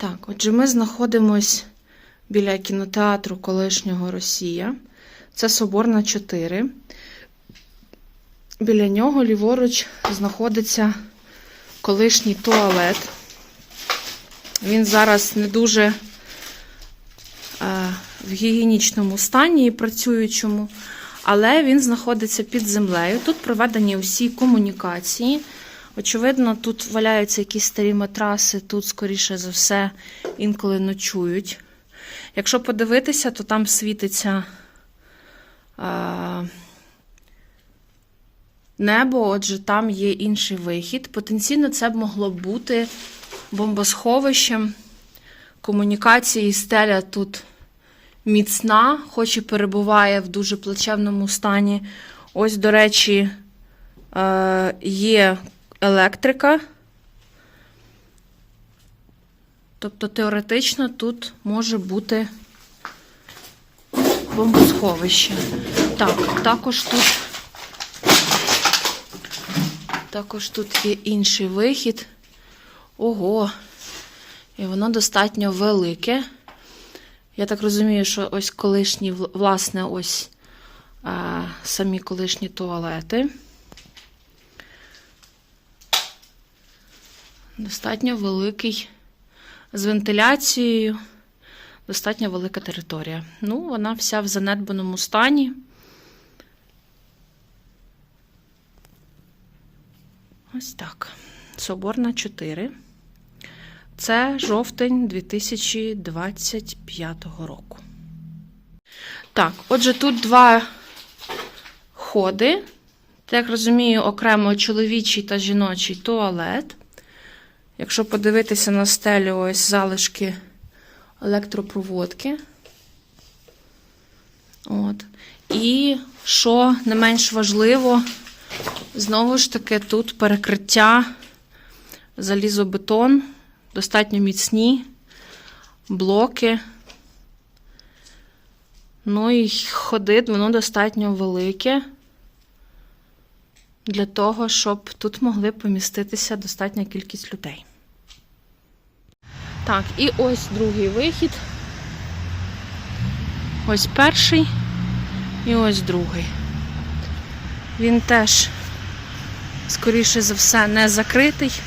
Так, отже, ми знаходимось біля кінотеатру колишнього Росія. Це Соборна 4. Біля нього ліворуч знаходиться колишній туалет. Він зараз не дуже е, в гігієнічному стані і працюючому, але він знаходиться під землею. Тут проведені усі комунікації. Очевидно, тут валяються якісь старі матраси, тут, скоріше за все, інколи ночують. Якщо подивитися, то там світиться е, небо, отже, там є інший вихід. Потенційно це б могло бути бомбосховищем. Комунікації стеля тут міцна, хоч і перебуває в дуже плачевному стані. Ось, до речі, е, є електрика. Тобто теоретично тут може бути бомбосховище. Так, також тут, також тут є інший вихід. Ого, і воно достатньо велике. Я так розумію, що ось колишні, власне, ось а, самі колишні туалети. Достатньо великий з вентиляцією, достатньо велика територія. Ну, вона вся в занедбаному стані. Ось так. Соборна 4. Це жовтень 2025 року. Так, отже, тут два ходи. Так розумію, окремо чоловічий та жіночий туалет. Якщо подивитися на стелю, ось залишки електропроводки. От. І що не менш важливо, знову ж таки, тут перекриття залізобетон, достатньо міцні блоки. Ну і ходи, воно достатньо велике для того, щоб тут могли поміститися достатня кількість людей. Так, і ось другий вихід. Ось перший і ось другий. Він теж, скоріше за все, не закритий.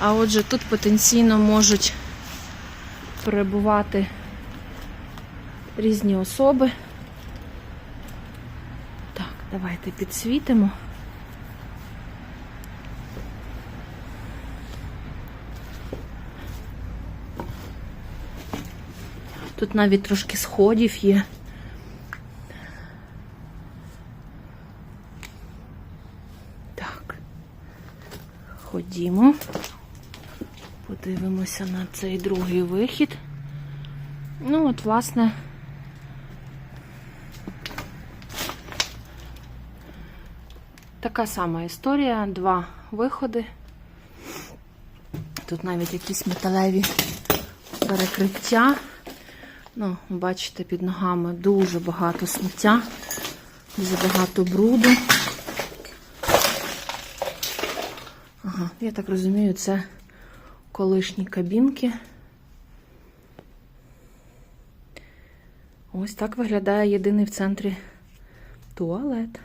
А отже, тут потенційно можуть перебувати різні особи. Так, давайте підсвітимо. Тут навіть трошки сходів є. Так. Ходімо. Подивимося на цей другий вихід. Ну, от, власне. Така сама історія, два виходи. Тут навіть якісь металеві перекриття. Ну, бачите, під ногами дуже багато сміття, дуже багато бруду. Ага, я так розумію, це колишні кабінки. Ось так виглядає єдиний в центрі туалет.